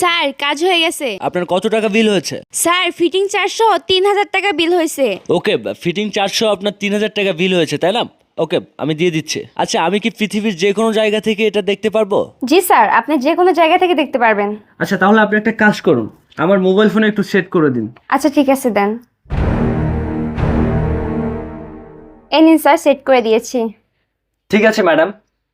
Sir কাজ হয়ে গেছে। আপনার কত টাকা বিল হয়েছে? স্যার ফিটিং চারশো তিন হাজার টাকা বিল হয়েছে। ওকে ফিটিং চারশো আপনার তিন হাজার টাকা বিল হয়েছে তাই না? ওকে আমি দিয়ে দিচ্ছি। আচ্ছা আমি কি পৃথিবীর যে কোনো জায়গা থেকে এটা দেখতে পারব? জি স্যার আপনি যে কোনো জায়গা থেকে দেখতে পারবেন। আচ্ছা তাহলে আপনি একটা কাজ করুন। আমার মোবাইল ফোনে একটু সেট করে দিন। আচ্ছা ঠিক আছে দেন। এই নিন স্যার সেট করে দিয়েছি। ঠিক আছে ম্যাডাম।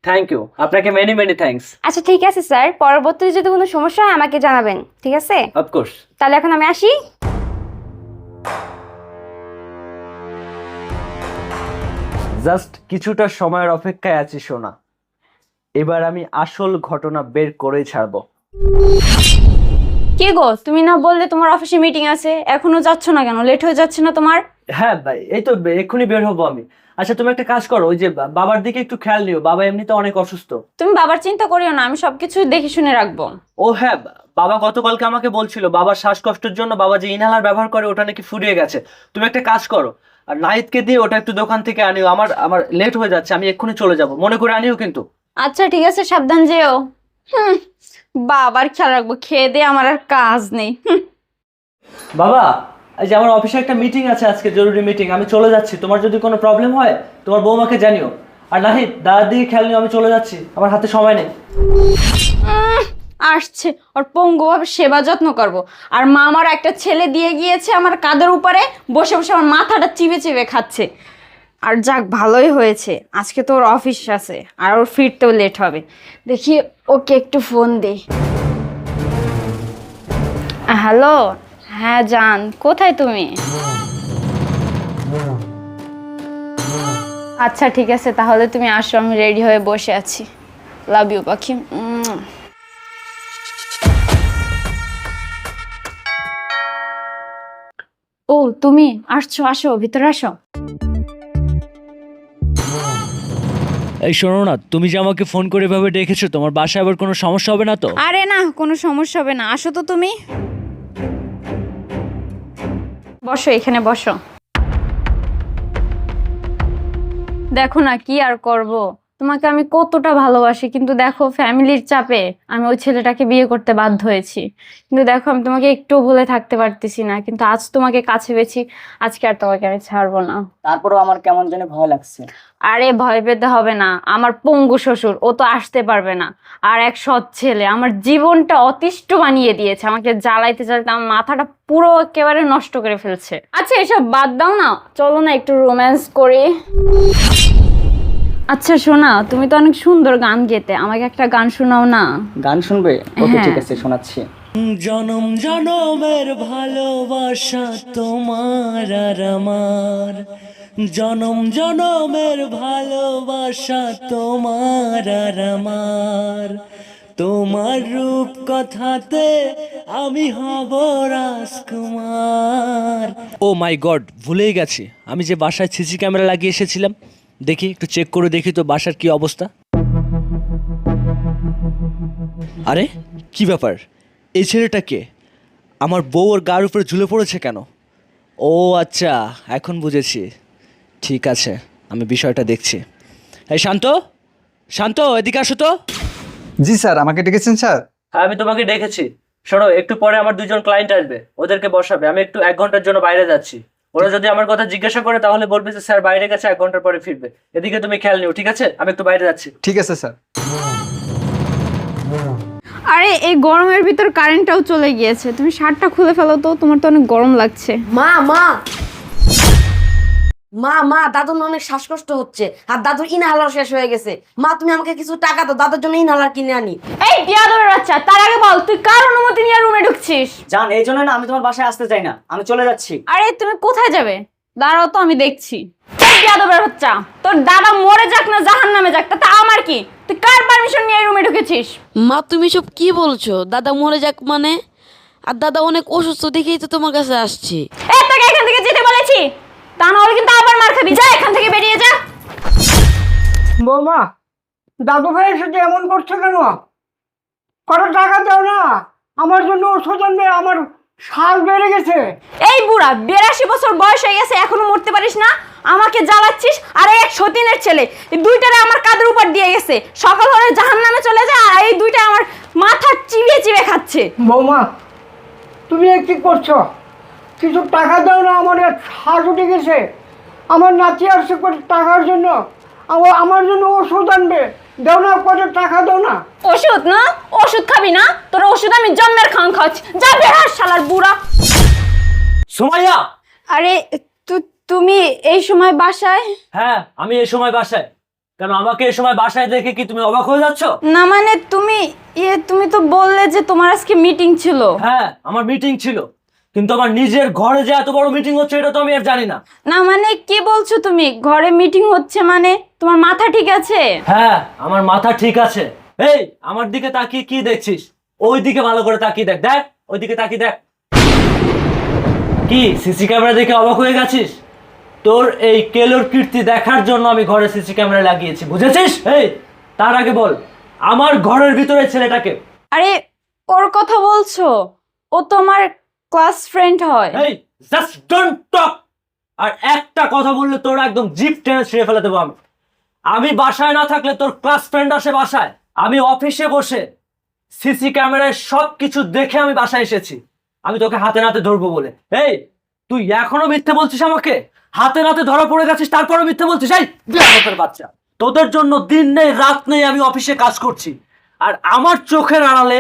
থ্যাংক ইউ আপনাকে মেনি মেনি থ্যাঙ্কস আচ্ছা ঠিক আছে স্যার। পরবর্তীতে যদি কোনো সমস্যা হয় আমাকে জানাবেন ঠিক আছে? অফকোর্স তাহলে এখন আমি আসি। জাস্ট কিছুটা সময়ের অপেক্ষায় আছি সোনা। এবার আমি আসল ঘটনা বের করেই ছাড়বো। কে গো? তুমি না বললে তোমার অফিসে মিটিং আছে। এখনও যাচ্ছ না কেন? লেট হয়ে যাচ্ছে না তোমার? হ্যাঁ ভাই এই তো এক্ষুনি বের হব আমি। আচ্ছা তুমি একটা কাজ করো ওই যে বাবার দিকে একটু খেয়াল নিও বাবা এমনিতে অনেক অসুস্থ। তুমি বাবার চিন্তা করিও না আমি সবকিছু দেখে শুনে রাখব। ও হ্যাঁ বাবা গতকালকে আমাকে বলছিল বাবার শ্বাসকষ্টের জন্য বাবা যে ইনহেলার ব্যবহার করে ওটা নাকি ফুরিয়ে গেছে। তুমি একটা কাজ করো আর নাহিদকে দিয়ে ওটা একটু দোকান থেকে আনিও আমার আমার লেট হয়ে যাচ্ছে আমি এক্ষুনি চলে যাব। মনে করে আনিও কিন্তু। আচ্ছা ঠিক আছে সাবধান যেও। হুম বাবার খেয়াল রাখব খেয়ে দিয়ে আমার আর কাজ নেই। বাবা যে আমার অফিসে একটা মিটিং আছে আজকে, জরুরি মিটিং আমি চলে যাচ্ছি। তোমার যদি কোনো প্রবলেম হয়, তোমার বৌমাকে জানিও। আর নাহিদ, দাদার দিকে খেয়াল নিও, আমি চলে যাচ্ছি। আমার হাতে সময় নেই। আসছে। ওর পঙ্গুভাবে সেবা যত্ন করব। আর মা আমার একটা ছেলে দিয়ে গিয়েছে আমার কাঁধের উপরে, বসে বসে আমার মাথাটা চিবে চিবে খাচ্ছে। আর যাক, ভালোই হয়েছে। আজকে তো ওর অফিস আছে, আর ওর ফিরতেও লেট হবে। দেখি ওকে একটু ফোন দিই। হ্যালো হ্যাঁ জান। কোথায় তুমি? আচ্ছা ঠিক আছে তাহলে তুমি আসো আমি রেডি হয়ে বসে আছি। লাভ ইউ পাখি। ও তুমি আসছো আসো ভিতরে আসো। এই শোনো না তুমি যে আমাকে ফোন করে এভাবে ডেকেছো তোমার বাসায় আবার কোনো সমস্যা হবে না তো? আরে না কোনো সমস্যা হবে না। আসো তো তুমি। বসো এখানে বসো। দেখো না কি আর করব। তোমাকে আমি কতটা ভালোবাসি কিন্তু দেখো ফ্যামিলির চাপে আমি ওই ছেলেটাকে বিয়ে করতে বাধ্য হয়েছি। কিন্তু দেখো আমি তোমাকে একটু ভুলে থাকতে পারতেছি না কিন্তু আজ তোমাকে কাছে পেয়েছি আজকে আর তোমাকে আমি ছাড়বো না। তারপরেও আমার কেমন জানি ভয় লাগছে। আরে ভয় পেতে হবে না আমার পঙ্গু শ্বশুর ও তো আসতে পারবে না। আর এক সৎ ছেলে আমার জীবনটা অতিষ্ঠ বানিয়ে দিয়েছে আমাকে জ্বালাইতে জ্বালাইতে আমার মাথাটা পুরো একেবারে নষ্ট করে ফেলছে। আচ্ছা এসব বাদ দাও না চলো না একটু রোম্যান্স করি। আচ্ছা শোনা তুমি তো অনেক সুন্দর গান গেতে। আমাকে একটা গান শোনাও না? গান শুনবে? ওকে হ্যাঁ। ঠিক আছে শোনাচ্ছি। জনম জনমের ভালোবাসা তোমার আর আমার। জনম জনমের ভালোবাসা তোমার আর আমার। তোমার রূপ কথাতে আমি হব রাজকুমার। ও মাই গড ভুলেই গেছি। আমি যে বাসায় সিসি ক্যামেরা লাগিয়ে এসেছিলাম দেখি একটু চেক করে দেখি তো বাসার কি অবস্থা। আরে কি ব্যাপার? এই ছেলেটা কে? আমার বউ ওর গার উপরে ঝুলে পড়েছে কেন? ও আচ্ছা এখন বুঝেছি। ঠিক আছে আমি বিষয়টা দেখছি। এই শান্ত শান্ত এদিকে আসো তো। জি স্যার আমাকে ডেকেছেন স্যার? হ্যাঁ আমি তোমাকে ডেকেছি। শোনো একটু পরে আমার দুজন ক্লায়েন্ট আসবে ওদেরকে বসাবে। আমি একটু এক ঘণ্টার জন্য বাইরে যাচ্ছি। ওরা যদি আমার কথা জিজ্ঞাসা করে তাহলে বলবে যে স্যার বাইরে গেছে এক ঘণ্টার পরে ফিরবে। এদিকে তুমি খেয়াল নিও ঠিক আছে? আমি একটু বাইরে যাচ্ছি। ঠিক আছে স্যার। আরে এই গরমের ভিতর কারেন্টটাও চলে গিয়েছে। তুমি শার্টটা খুলে ফেলো তো তোমার তো অনেক গরম লাগছে। মা মা! মা মা দাদুর না অনেক শ্বাসকষ্ট হচ্ছে। আর দাদুর ইনহালার শেষ হয়ে গেছে। মা তুমি আমাকে কিছু টাকা দাও দাদুর জন্য ইনহালার কিনে আনি। এই বিয়াদবের বাচ্চা তার আগে বল তুই কার অনুমতি নিয়ে রুমে ঢুকছিস? জান এই জন্য না আমি তোমার বাসায় আসতে চাই না। আমি চলে যাচ্ছি। আরে তুমি কোথায় যাবে? দাঁড়াও তো আমি দেখছি। এই বিয়াদবের বাচ্চা তোর দাদা মরে যাক না জাহান নামে যাক তা আমার কি? তুই কার পারমিশন নিয়ে রুমে ঢুকেছিস? মা তুমি সব কি বলছো? দাদা মরে যাক মানে? আর দাদা অনেক অসুস্থ দেখেই তো তোমার কাছে আসছি। এই তোকে এখান থেকে যেতে বলেছি। তা না হলে কিন্তু আবার মার খাবি। যা এখান থেকে বেরিয়ে যা। বৌমা দাদু ভাইয়ের সাথে এমন করছ কেন? কত টাকা দাও না। আমার জন্য ওষুধ আমার শ্বাস বেড়ে গেছে। এই বুড়া বিরাশি বছর বয়স হয়ে গেছে এখনও মরতে পারিস না? আমাকে জ্বালাচ্ছিস? আর এক সতীনের ছেলে এই দুইটারে আমার কাদের উপর দিয়ে গেছে? সকাল হলে জাহান নামে চলে যায় আর এই দুইটা আমার মাথা চিবিয়ে চিবিয়ে খাচ্ছে। বৌমা তুমি কি করছ? কিছু টাকা দাও না আমার এক শ্বাস উঠে গেছে। আমার নাতি আসছে কত টাকার জন্য? আমার আমার জন্য ওষুধ আনবে। দাও না কত টাকা দাও না। ওষুধ না? ওষুধ খাবি না? তোর ওষুধ আমি জন্মের খান খাচ্ছি যা হ, শালার বুড়া। সুমাইয়া! আরে তু- তুমি এই সময় বাসায়? হ্যাঁ আমি এই সময় বাসায়। কেন আমাকে এই সময় বাসায় দেখে কি তুমি অবাক হয়ে যাচ্ছ? না মানে তুমি ইয়ে তুমি তো বললে যে তোমার আজকে মিটিং ছিল। হ্যাঁ আমার মিটিং ছিল। কিন্তু আমার নিজের ঘরে যে এত বড় মিটিং হচ্ছে এটা তো আমি আর জানি না। না মানে কি বলছো তুমি? ঘরে মিটিং হচ্ছে মানে তোমার মাথা ঠিক আছে? হ্যাঁ আমার মাথা ঠিক আছে। এই আমার দিকে তাকিয়ে কি দেখছিস? ওই দিকে ভালো করে তাকিয়ে দেখ দেখ ওই দিকে তাকিয়ে দেখ। কি সিসি ক্যামেরা দেখে অবাক হয়ে গেছিস? তোর এই কেলোর কীর্তি দেখার জন্য আমি ঘরে সিসি ক্যামেরা লাগিয়েছি বুঝেছিস? এই তার আগে বল আমার ঘরের ভিতরে ছেলেটাকে। আরে ওর কথা বলছো? ও তো আমার ক্লাস ফ্রেন্ড হয়। এই জাস্ট ডোন্ট টক আর একটা কথা বললে তোর একদম জিপ টেনে ছিঁড়ে ফেলে দেবো আমি। আমি বাসায় না থাকলে তোর ক্লাস ফ্রেন্ড আসে বাসায়। আমি অফিসে বসে সিসি ক্যামেরায় সব কিছু দেখে আমি বাসায় এসেছি। আমি তোকে হাতে নাতে ধরবো বলে। এই, তুই এখনও মিথ্যে বলছিস আমাকে? হাতে নাতে ধরা পড়ে গেছিস, তারপরও মিথ্যে বলছিস? এই বিয়াদবের বাচ্চা। তোদের জন্য দিন নেই, রাত নেই আমি অফিসে কাজ করছি। আর আমার চোখের আড়ালে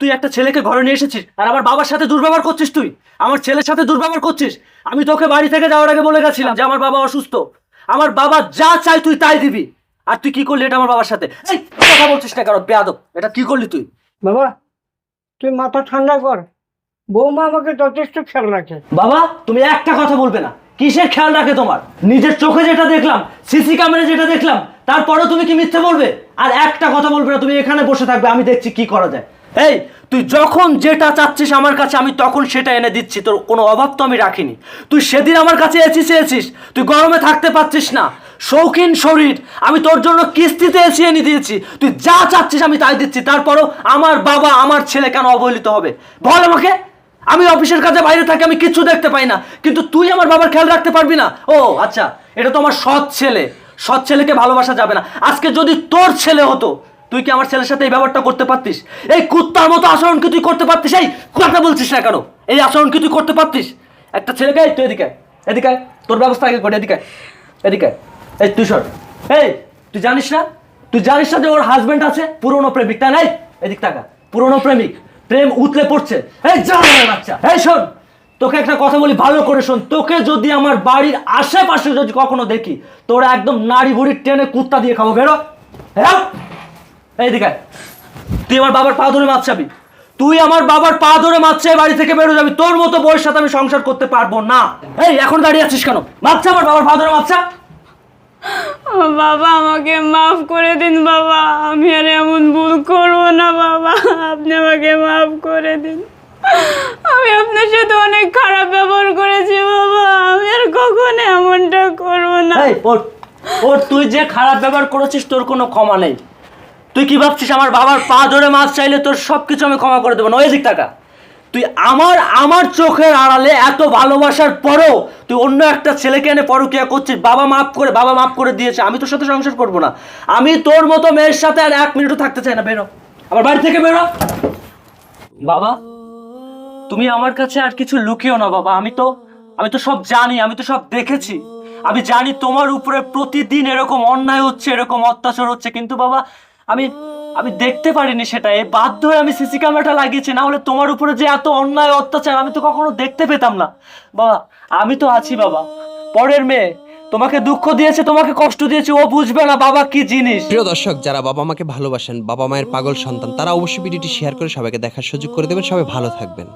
তুই একটা ছেলেকে ঘরে নিয়ে এসেছিস আর আমার বাবার সাথে দুর্ব্যবহার করছিস তুই? আমার ছেলের সাথে দুর্ব্যবহার করছিস? আমি তোকে বাড়ি থেকে যাওয়ার আগে বলে গেছিলাম যে আমার বাবা অসুস্থ। আমার বাবা যা চাই তুই তাই দিবি। আর তুই কি করলি এটা আমার বাবার সাথে? কথা বলছিস না কারণ বেয়াদব। এটা কি করলি তুই? বাবা তুই মাথা ঠান্ডা কর। বৌমা আমাকে যথেষ্ট খেয়াল রাখে। বাবা তুমি একটা কথা বলবে না। কিসের খেয়াল রাখে তোমার? নিজের চোখে যেটা দেখলাম সিসি ক্যামেরা যেটা দেখলাম তারপরেও তুমি কি মিথ্যে বলবে? আর একটা কথা বলবে না তুমি এখানে বসে থাকবে আমি দেখছি কি করা যায়। এই, তুই যখন যেটা চাচ্ছিস আমার কাছে, আমি তখন সেটা এনে দিচ্ছি। তোর কোনো অভাব তো আমি রাখিনি। তুই সেদিন আমার কাছে এসি চেয়েছিস তুই গরমে থাকতে পারছিস না। শৌখিন শরীর। আমি তোর জন্য কিস্তিতে এসি এনে দিয়েছি। তুই যা চাচ্ছিস আমি তাই দিচ্ছি। তারপরও আমার বাবা, আমার ছেলে কেন অবহেলিত হবে? বল আমাকে। আমি অফিসের কাজে বাইরে থাকি, আমি কিচ্ছু দেখতে পাই না। কিন্তু তুই আমার বাবার খেয়াল রাখতে পারবি না? ও আচ্ছা। এটা তো আমার সৎ ছেলে। সৎ ছেলেকে ভালোবাসা যাবে না। আজকে যদি তোর ছেলে হতো তুই কি আমার ছেলের সাথে এই ব্যাপারটা করতে পারতিস? এই কুত্তার মতো আচরণ কি তুই করতে পারতিস? এই কথা বলছিস না কেন? এই আচরণ কি তুই করতে পারতিস? একটা ছেলেকে তুই এদিকে এদিকে তোর ব্যবস্থা আগে করে, এদিকে এদিকে এই, তুই সর। এই, তুই জানিস না? তুই জানিস না যে ওর হাজবেন্ড আছে? পুরনো প্রেমিক, তাই নাই এদিক টাকা পুরনো প্রেমিক। প্রেম উতলে পড়ছে। এই, যা বাচ্চা। এই, শোন। তোকে একটা কথা বলি, ভালো করে শোন। তোকে যদি আমার বাড়ির আশেপাশে যদি কখনো দেখি, তোরা একদম নাড়ি বুড়ি টেনে কুত্তা দিয়ে খাব। বেরো। হ্যাঁ? এইদিকে আয়। তুই আমার বাবার পা ধরে মাছ চাবি তুই আমার বাবার পা ধরে মাছ বাড়ি থেকে বেরো যাবি। তোর মতো বউয়ের সাথে আমি সংসার করতে পারব না। এই এখন দাঁড়িয়ে আছিস কেন? মাছ আমার বাবার পা ধরে মাছ বাবা আমাকে মাফ করে দিন বাবা। আমি আর এমন ভুল করব না বাবা। আপনি আমাকে মাফ করে দিন। আমি আপনার সাথে অনেক খারাপ ব্যবহার করেছি বাবা। আমি আর কখনো এমনটা করব না। ওর তুই যে খারাপ ব্যবহার করেছিস তোর কোনো ক্ষমা নেই। তুই কি ভাবছিস আমার বাবার পা ধরে মাছ চাইলে তোর সব কিছু আমি ক্ষমা করে দেবো? না ওই দিক টাকা। তুই আমার আমার চোখের আড়ালে এত ভালোবাসার পরও তুই অন্য একটা ছেলেকে এনে পরকিয়া করছিস, বাবা মাফ করে, বাবা মাফ করে দিয়েছে। আমি তোর সাথে সংসার করব না। আমি তোর মতো মেয়ের সাথে আর এক মিনিটও থাকতে চাই না। বেরো। আমার বাড়ি থেকে বেরো। বাবা, তুমি আমার কাছে আর কিছু লুকিও না বাবা। আমি তো আমি তো সব জানি, আমি তো সব দেখেছি। আমি জানি তোমার উপরে প্রতিদিন এরকম অন্যায় হচ্ছে, এরকম অত্যাচার হচ্ছে। কিন্তু বাবা আমি আমি দেখতে পারিনি সেটা। এ বাধ্য হয়ে আমি সিসি ক্যামেরাটা লাগিয়েছি, না হলে তোমার উপরে যে এত অন্যায়, অত্যাচার, আমি তো কখনো দেখতে পেতাম না। বাবা, আমি তো আছি বাবা। পরের মেয়ে, তোমাকে দুঃখ দিয়েছে, তোমাকে কষ্ট দিয়েছে, ও বুঝবে না বাবা কি জিনিস। প্রিয় দর্শক, যারা বাবা মাকে ভালোবাসেন, বাবা মায়ের পাগল সন্তান, তারা অবশ্যই ভিডিওটি শেয়ার করে সবাইকে দেখার সুযোগ করে দেবেন। সবাই ভালো থাকবেন।